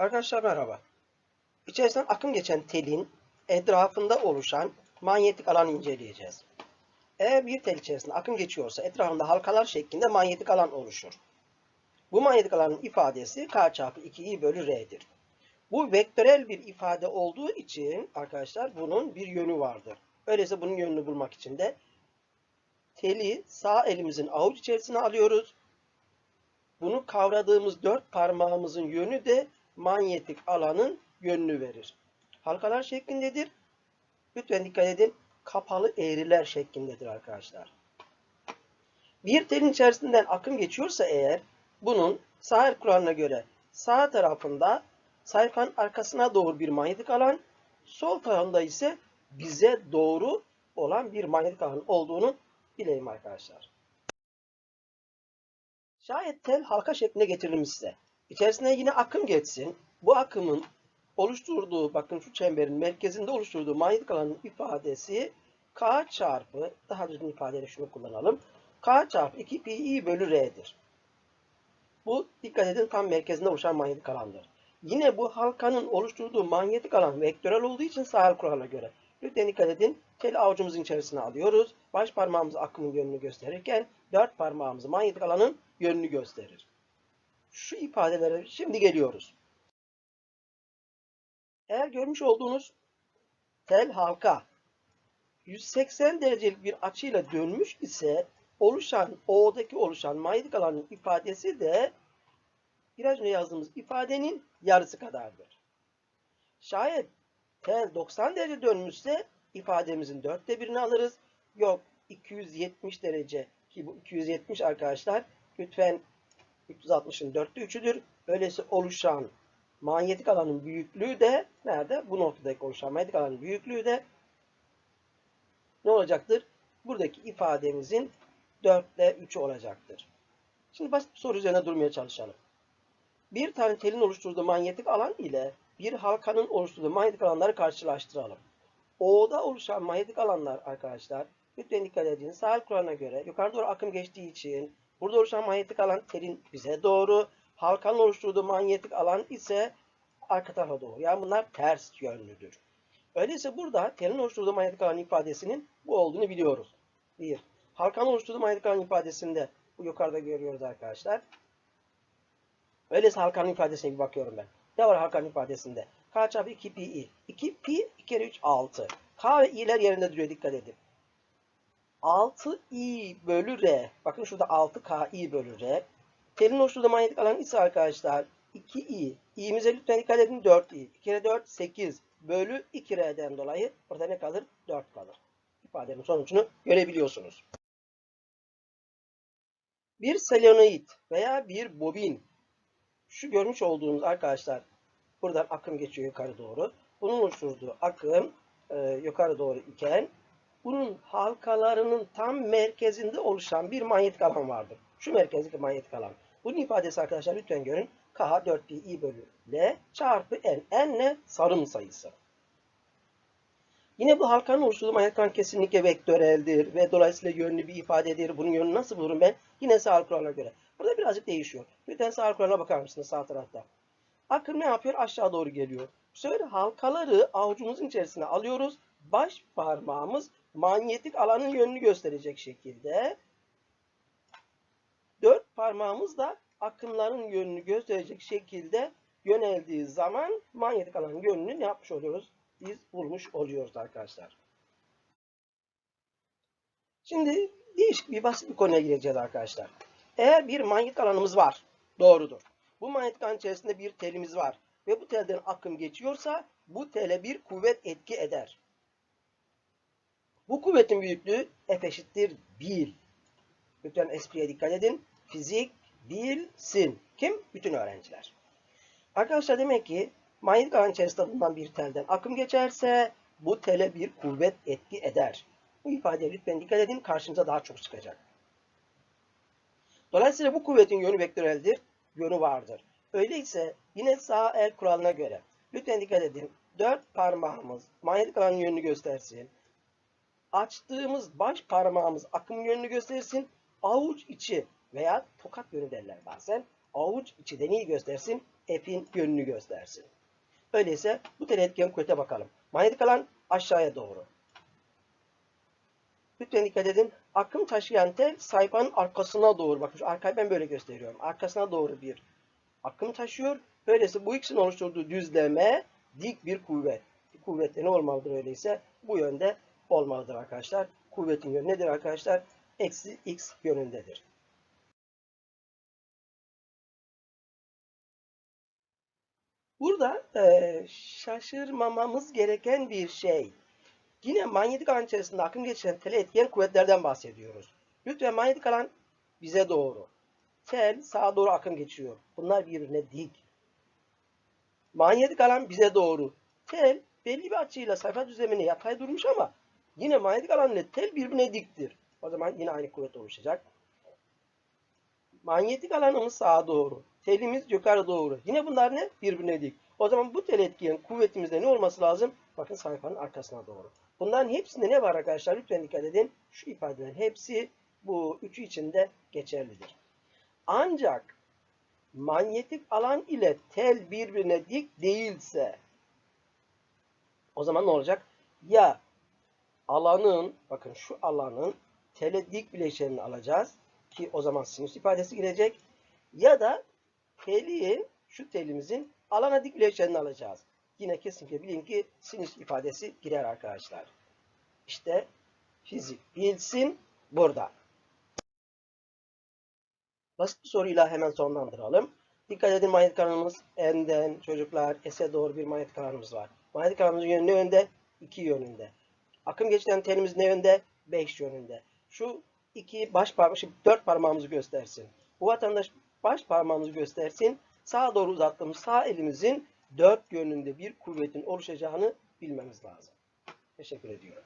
Arkadaşlar merhaba. İçerisinden akım geçen telin etrafında oluşan manyetik alanı inceleyeceğiz. Eğer bir tel içerisinde akım geçiyorsa etrafında halkalar şeklinde manyetik alan oluşur. Bu manyetik alanın ifadesi K çarpı 2i bölü R'dir. Bu vektörel bir ifade olduğu için arkadaşlar bunun bir yönü vardır. Öyleyse bunun yönünü bulmak için de teli sağ elimizin avuç içerisine alıyoruz. Bunu kavradığımız dört parmağımızın yönü de manyetik alanın yönünü verir. Halkalar şeklindedir. Lütfen dikkat edin. Kapalı eğriler şeklindedir arkadaşlar. Bir telin içerisinden akım geçiyorsa eğer bunun sağ el kuralına göre sağ tarafında sayfanın arkasına doğru bir manyetik alan, sol tarafında ise bize doğru olan bir manyetik alan olduğunu bileyim arkadaşlar. Şayet tel halka şekline getirilmişse, içerisine yine akım geçsin. Bu akımın oluşturduğu, bakın şu çemberin merkezinde oluşturduğu manyetik alanın ifadesi K çarpı, daha düzgün ifadeyle şunu kullanalım. K çarpı 2 pi bölü R'dir. Bu dikkat edin tam merkezinde oluşan manyetik alandır. Yine bu halkanın oluşturduğu manyetik alan vektörel olduğu için sahil kuralına göre. Lütfen dikkat edin. Tel avucumuzun içerisine alıyoruz. Baş parmağımız akımın yönünü gösterirken dört parmağımız manyetik alanın yönünü gösterir. Şu ifadelere şimdi geliyoruz. Eğer görmüş olduğunuz tel halka 180 derecelik bir açıyla dönmüş ise oluşan, O'daki oluşan manyetik alanın ifadesi de biraz önce yazdığımız ifadenin yarısı kadardır. Şayet tel 90 derece dönmüşse ifademizin dörtte birini alırız. Yok 270 derece ki bu 270 arkadaşlar lütfen 360'ın dörtte üçüdür. Öyleyse oluşan manyetik alanın büyüklüğü de nerede? Bu noktadaki oluşan manyetik alanın büyüklüğü de ne olacaktır? Buradaki ifademizin 4'te 3'ü olacaktır. Şimdi basit bir soru üzerine durmaya çalışalım. Bir tane telin oluşturduğu manyetik alan ile bir halkanın oluşturduğu manyetik alanları karşılaştıralım. O'da oluşan manyetik alanlar arkadaşlar lütfen dikkat edin. Sahil kuralına göre yukarı doğru akım geçtiği için burada oluşan manyetik alan telin bize doğru, halkanın oluşturduğu manyetik alan ise arka tarafa doğru. Yani bunlar ters yönlüdür. Öyleyse burada telin oluşturduğu manyetik alan ifadesinin bu olduğunu biliyoruz. Bir. Halkanın oluşturduğu manyetik alan ifadesinde bu yukarıda görüyoruz arkadaşlar. Öyleyse halkanın ifadesine bir bakıyorum ben. Ne var halkanın ifadesinde? K çarpı 2 pi i. 2 pi 2 kere 3 6. K ve i'ler yerinde duruyor dikkat edin. 6 i bölü r. Bakın şurada 6 k i bölü r. Telin oluşturduğu manyetik alan ise arkadaşlar 2 i. i'mize lütfen dikkat edin 4 i. 2 kere 4 8 bölü 2 r'den dolayı burada ne kalır? 4 kalır. İfadenin sonucunu görebiliyorsunuz. Bir selenoid veya bir bobin şu görmüş olduğunuz arkadaşlar buradan akım geçiyor yukarı doğru. Bunun oluşturduğu akım e, yukarı doğru iken bunun halkalarının tam merkezinde oluşan bir manyetik alan vardır. Şu merkezdeki manyetik alan. Bunun ifadesi arkadaşlar lütfen görün. K 4 pi i bölü L çarpı N. N ne? Sarım sayısı. Yine bu halkanın oluşturduğu manyetik alan kesinlikle vektöreldir ve dolayısıyla yönlü bir ifadedir. Bunun yönünü nasıl bulurum ben? Yine sağ kuralına göre. Burada birazcık değişiyor. Lütfen sağ kuralına bakar mısınız sağ tarafta? Akım ne yapıyor? Aşağı doğru geliyor. Sefer halkaları avucumuzun içerisine alıyoruz. Baş parmağımız manyetik alanın yönünü gösterecek şekilde. Dört parmağımız da akımların yönünü gösterecek şekilde yöneldiği zaman manyetik alanın yönünü ne yapmış oluyoruz? Biz bulmuş oluyoruz arkadaşlar. Şimdi değişik bir basit bir konuya gireceğiz arkadaşlar. Eğer bir manyetik alanımız var, doğrudur. Bu manyetik alan içerisinde bir telimiz var ve bu telden akım geçiyorsa bu tele bir kuvvet etki eder. Bu kuvvetin büyüklüğü F eşittir 1. Lütfen espriye dikkat edin. Fizik bilsin. Kim? Bütün öğrenciler. Arkadaşlar demek ki manyetik alan içerisinde bulunan bir telden akım geçerse bu tele bir kuvvet etki eder. Bu ifadeye lütfen dikkat edin. Karşınıza daha çok çıkacak. Dolayısıyla bu kuvvetin yönü vektöreldir. Yönü vardır. Öyleyse yine sağ el kuralına göre lütfen dikkat edin. Dört parmağımız manyetik alanın yönünü göstersin. Açtığımız baş parmağımız akım yönünü göstersin. Avuç içi veya tokat yönü derler bazen. Avuç içi de neyi göstersin? F'in yönünü göstersin. Öyleyse bu tel etken kuvvete bakalım. Manyetik alan aşağıya doğru. Lütfen dikkat edin. Akım taşıyan tel sayfanın arkasına doğru. Bakın şu arkayı ben böyle gösteriyorum. Arkasına doğru bir akım taşıyor. Öyleyse bu ikisinin oluşturduğu düzleme dik bir kuvvet. Ne olmalıdır öyleyse? Bu yönde olmalıdır arkadaşlar. Kuvvetin yönü nedir arkadaşlar? Eksi x yönündedir. Burada e, şaşırmamamız gereken bir şey. Yine manyetik alan içerisinde akım geçiren tele etkileyen kuvvetlerden bahsediyoruz. Lütfen manyetik alan bize doğru. Tel sağa doğru akım geçiyor. Bunlar birbirine dik. Manyetik alan bize doğru. Tel belli bir açıyla sayfa düzlemine yatay durmuş ama yine manyetik alan ile tel birbirine diktir. O zaman yine aynı kuvvet oluşacak. Manyetik alanımız sağa doğru. Telimiz yukarı doğru. Yine bunlar ne? Birbirine dik. O zaman bu tel etkiyen kuvvetimizde ne olması lazım? Bakın sayfanın arkasına doğru. Bunların hepsinde ne var arkadaşlar? Lütfen dikkat edin. Şu ifadelerin hepsi bu üçü içinde geçerlidir. Ancak manyetik alan ile tel birbirine dik değilse o zaman ne olacak? Ya alanın bakın şu alanın tele dik bileşenini alacağız ki o zaman sinüs ifadesi girecek ya da telin şu telimizin alana dik bileşenini alacağız. Yine kesinlikle bilin ki sinüs ifadesi girer arkadaşlar. İşte fizik bilsin burada. Basit bir soruyla hemen sonlandıralım. Dikkat edin manyetik alanımız N'den çocuklar S'e doğru bir manyetik alanımız var. Manyetik alanımızın yönü ne yönde? 2 yönünde. Akım geçen telimiz ne yönde? 5 yönünde. Şu iki baş parmak, şimdi dört parmağımızı göstersin. Bu vatandaş baş parmağımızı göstersin. Sağa doğru uzattığımız sağ elimizin dört yönünde bir kuvvetin oluşacağını bilmemiz lazım. Teşekkür ediyorum.